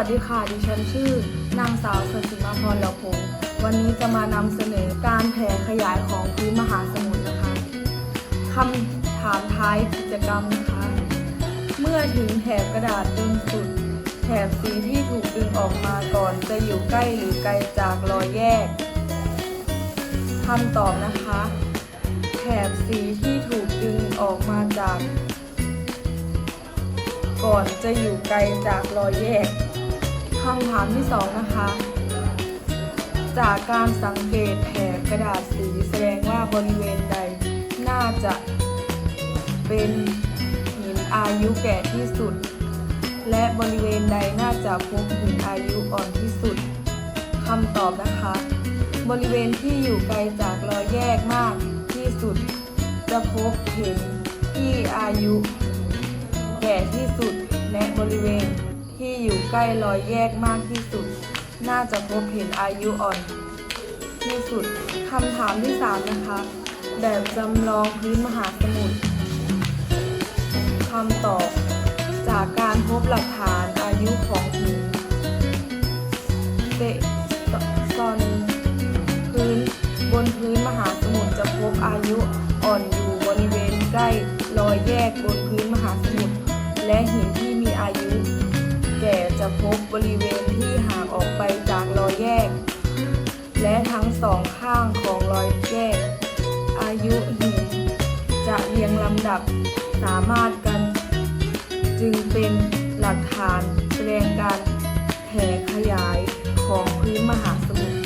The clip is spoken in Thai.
วัสดีค่ะ ดิฉันชื่อ นางสาวสศิมาพรเหลาพงวันนี้จะมานำเสนอการแผ่ขยายของพื้นมหาสมุทรนะคะคำถามท้ายกิจกรรมนะคะ เมื่อถึงแถบกระดาษจนสุด แถบสีที่ถูกดึงออกมาก่อนจะอยู่ใกล้หรือไกลจากรอยแยกคำตอบนะคะ แถบสีที่ถูกดึงออกมาจาก ก่อนจะอยู่ไกลจากรอยแยก คำถามที่สองนะคะ จากการสังเกตแถบกระดาษสีแสดงว่าบริเวณใดน่าจะเป็นหินอายุแก่ที่สุด และบริเวณใดน่าจะพบหินอายุอ่อนที่สุดคำตอบนะคะ บริเวณที่อยู่ไกลจากรอยแยกมากที่สุด จะพบเห็นที่อายุแก่ที่สุดและบริเวณ ใกล้รอยแยกมากที่สุด น่าจะพบเห็นอายุอ่อน ที่สุดคำถามที่ 3 นะคะ แบบจำลองพื้นมหาสมุทรคำตอบจากการพบหลักฐานอายุของหินเตซอนพื้นบนพื้นมหาสมุทรจะพบอายุอ่อนอยู่บริเวณใกล้รอยแยกบนพื้นมหาสมุทรและหินที่มีอายุ พบบริเวณที่ห่างออกไปจากรอยแยก และทั้งสองข้างของรอยแยก อายุหินจะเรียงลำดับสามารถกัน จึงเป็นหลักฐานแสดงการแผ่ขยายของพื้นมหาสมุทร